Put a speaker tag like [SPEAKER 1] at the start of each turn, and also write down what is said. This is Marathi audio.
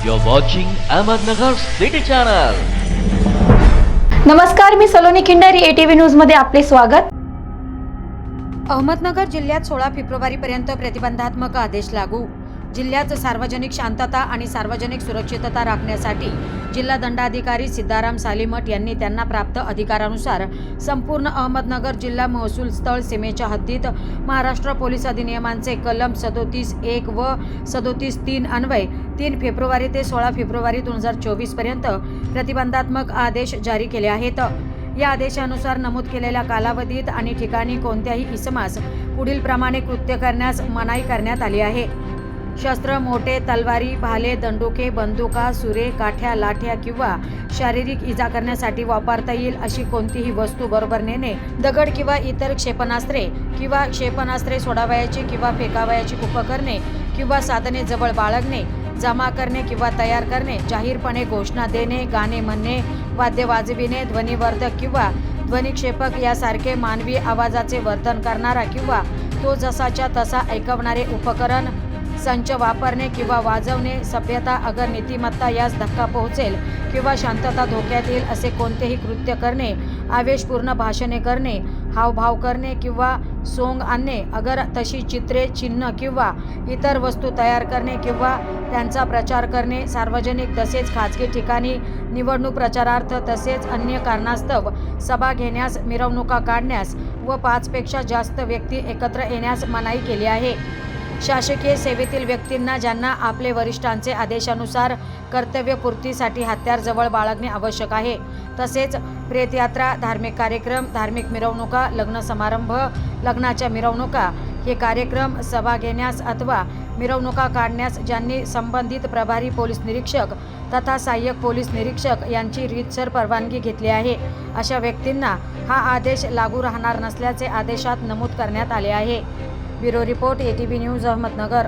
[SPEAKER 1] You're watching Ahmednagar City Channel.
[SPEAKER 2] नमस्कार मी सलोनी खिंडारी एटीव्ही न्यूजमध्ये आपले स्वागत
[SPEAKER 3] अहमदनगर जिल्ह्यात सोळा फेब्रुवारीपर्यंत प्रतिबंधात्मक आदेश लागू जिल्ह्यात सार्वजनिक शांतता आणि सार्वजनिक सुरक्षितता राखण्यासाठी जिल्हा दंडाधिकारी सिद्धाराम सालीमठ यांनी त्यांना प्राप्त अधिकारानुसार संपूर्ण अहमदनगर जिल्हा महसूल स्थळ सीमेच्या हद्दीत महाराष्ट्र पोलीस अधिनियमांचे कलम सदोतीस एक व सदोतीस तीन अन्वय तीन फेब्रुवारी ते सोळा फेब्रुवारी दोन हजार चोवीसपर्यंत प्रतिबंधात्मक आदेश जारी केले आहेत. या आदेशानुसार नमूद केलेल्या कालावधीत आणि ठिकाणी कोणत्याही इसमास पुढील प्रमाणे कृत्य करण्यास मनाई करण्यात आली आहे. शस्त्र मोठे तलवारी भाले दंडुके बंदुका सुरे काठ्या लाठ्या किंवा शारीरिक इजा करण्यासाठी वापरता येईल अशी कोणतीही वस्तू बरोबर नेणे दगड किंवा इतर क्षेपणास्त्रे किंवा क्षेपणास्त्रे सोडावयाची किंवा फेकावयाची उपकरणे किंवा साधने जवळ बाळगणे जमा करणे किंवा तयार करणे जाहीरपणे घोषणा देणे गाणे म्हणणे वाद्य वाजविणे ध्वनिवर्धक किंवा ध्वनिक्षेपक यासारखे मानवी आवाजाचे वर्तन करणारा किंवा तो जसाच्या तसा ऐकवणारे उपकरण संच वापरणे किंवा वाजवणे सभ्यता अगर नीतिमत्ता यास धक्का पोहोचेल किंवा शांतता धोक्यात येईल असे कोणतेही कृत्य करणे आवेशपूर्ण भाषणे करणे हावभाव करणे किंवा सोंग आणणे अगर तशी चित्रे चिन्ह किंवा इतर वस्तू तयार करणे किंवा त्यांचा प्रचार करणे सार्वजनिक तसेच खाजगी ठिकाणी निवडणूक प्रचारार्थ तसेच अन्य कारणास्तव सभा घेण्यास मिरवणुका काढण्यास व पाचपेक्षा जास्त व्यक्ती एकत्र येण्यास मनाई केली आहे. शासकीय सेवेतील व्यक्तींना ज्यांना आपले वरिष्ठांचे आदेशानुसार कर्तव्यपूर्तीसाठी हत्यार जवळ बाळगणे आवश्यक आहे. तसेच प्रेतयात्रा धार्मिक कार्यक्रम धार्मिक मिरवणुका लग्न समारंभ लग्नाच्या मिरवणुका हे कार्यक्रम सभा घेण्यास अथवा मिरवणुका काढण्यास ज्यांनी संबंधित प्रभारी पोलीस निरीक्षक तथा सहाय्यक पोलीस निरीक्षक यांची रीतसर परवानगी घेतली आहे. अशा व्यक्तींना हा आदेश लागू राहणार नसल्याचे आदेशात नमूद करण्यात आले आहे. Bureau report ATB news Ahmednagar.